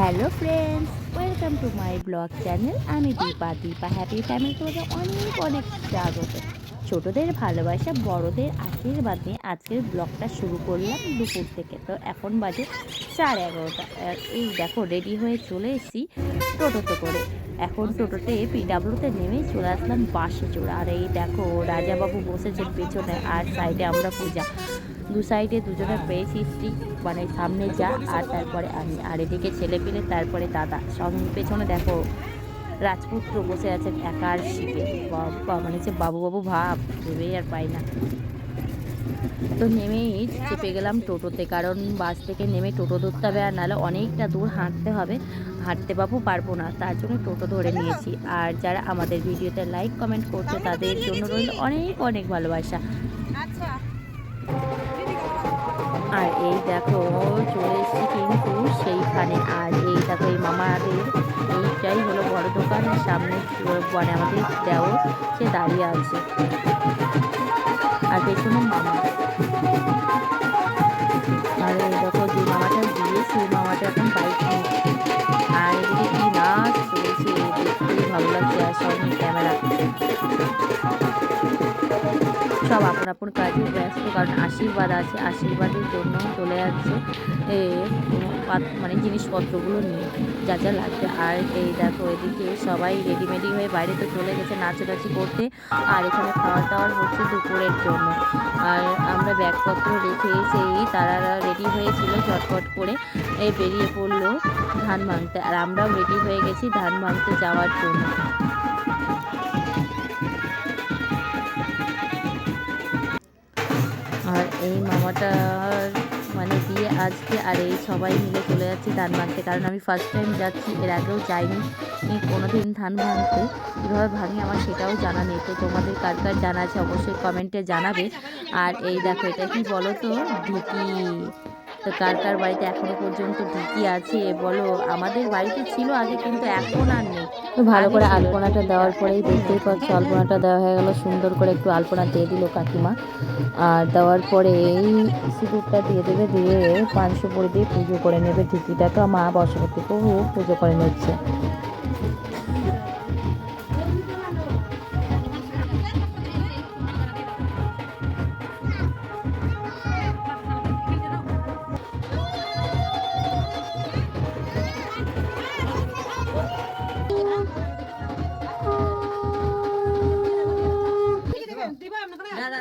Hello friends welcome to my blog channel আমি Dipa. Dipa happy family তোমাদের অনেক অনেক স্বাগত। ছোটদের ভালোবাসা, বড়দের আশীর্বাদ নিয়ে আজকের ব্লগটা শুরু করলাম দুপুর থেকে। তো এখন বাজে সাড়ে এগারোটা। এই দেখো রেডি হয়ে চলে এসেছি টোটোতে করে। এখন টোটোতে পিডাব্লিউতে নেমে চলে আসলাম বাসে চড়ে। আর এই দেখো, রাজাবাবু বসেছেন পেছনে, আর সাইডে আমরা পূজা। দু সাইডে দুজনে পেয়েছি স্টিক মানে সামনে যা, আর তারপরে আমি। আর এদিকে ছেলে পেলে, তারপরে দাদা। সঙ্গে পেছনে দেখো, রাজপুত্র বসে আছেন একার শিখে মানে যে বাবু বাবু ভাব, ভেবেই আর পাই না। তো নেমেই চেপে গেলাম টোটোতে, কারণ বাস থেকে নেমে টোটো ধরতে হবে, আর নাহলে অনেকটা দূর হাঁটতে হবে। হাঁটতে পাবো পারব না, তার জন্য টোটো ধরে নিয়েছি। আর যারা আমাদের ভিডিওতে লাইক কমেন্ট করছে, তাদের জন্য রইল অনেক অনেক ভালোবাসা। আচ্ছা। আর এই দেখো, চলে এসেছি কিন্তু সেইখানে। আর এই দেখো, এই মামাদের, এইটাই হলো বড় দোকান। সামনে মানে আমাদের দেও, সে দাঁড়িয়ে আছে। আর পেছনে মামা। আর এই দেখো, যে মামাটা দিয়ে সেই মামাটা এখন সব আপন আপন কাজে ব্যস্ত, কারণ আশীর্বাদ আছে। আশীর্বাদের জন্য চলে যাচ্ছে মানে জিনিসপত্রগুলো নিয়ে, যা যা লাগবে। আর এই দেখো এদিকে সবাই রেডিমেডি হয়ে বাইরে তো চলে গেছে নাচানাচি করতে। আর এখানে খাওয়া দাওয়ার হচ্ছে দুপুরের জন্য। আর আমরা ব্যাগপত্র রেখে সেই তারা রেডি হয়েছিল চটপট করে। এ বেরিয়ে পড়ল ধান ভাঙতে আর আমরাও রেডি হয়ে গেছি ধান ভাঙতে যাওয়ার জন্য। এই মানে দিয়ে আজকে আর এই সবাই মিলে চলে যাচ্ছি ধান ভাঙতে কারণ আমি ফার্স্ট টাইম যাচ্ছি, এর আগেও যাইনি কোনো দিন ধান ভাঙতে। কীভাবে ভাঙে আমার সেটাও জানা নেই, তো তোমাদের কার কার জানা আছে অবশ্যই কমেন্টে জানাবে। আর এই দেখো, এটা কি বলো তো ঢিকি। তো কার কার বাড়িতে এখনও পর্যন্ত ঢুকি আছে। বলো আমাদের বাড়িতে ছিল আগে কিন্তু এখন আর নেই। তো ভালো করে আলপনাটা দেওয়ার পরেই দেখতেই পাচ্ছ আলপনাটা দেওয়া হয়ে গেল সুন্দর করে একটু আলপনা দিয়ে দিল কাকিমা। আর দেওয়ার পরে এই সিঁদুরটা দিয়ে দেবে দিয়ে পাঁচশো করে দিয়ে পুজো করে নেবে। ঢিকিটাকে মা বসবাসী প্রভু পুজো করে নিচ্ছে।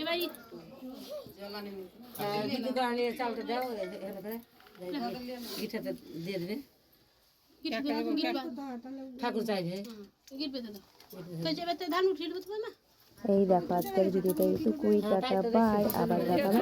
এবার ই- আহ, দিদি দাঁড়া নিয়ে চালটা দাও দিয়ে দেবে ঠাকুর চাইবে এই দেখো যদি ভিডিওটা একটু কুড়ি টাকা আবার দেখাবে।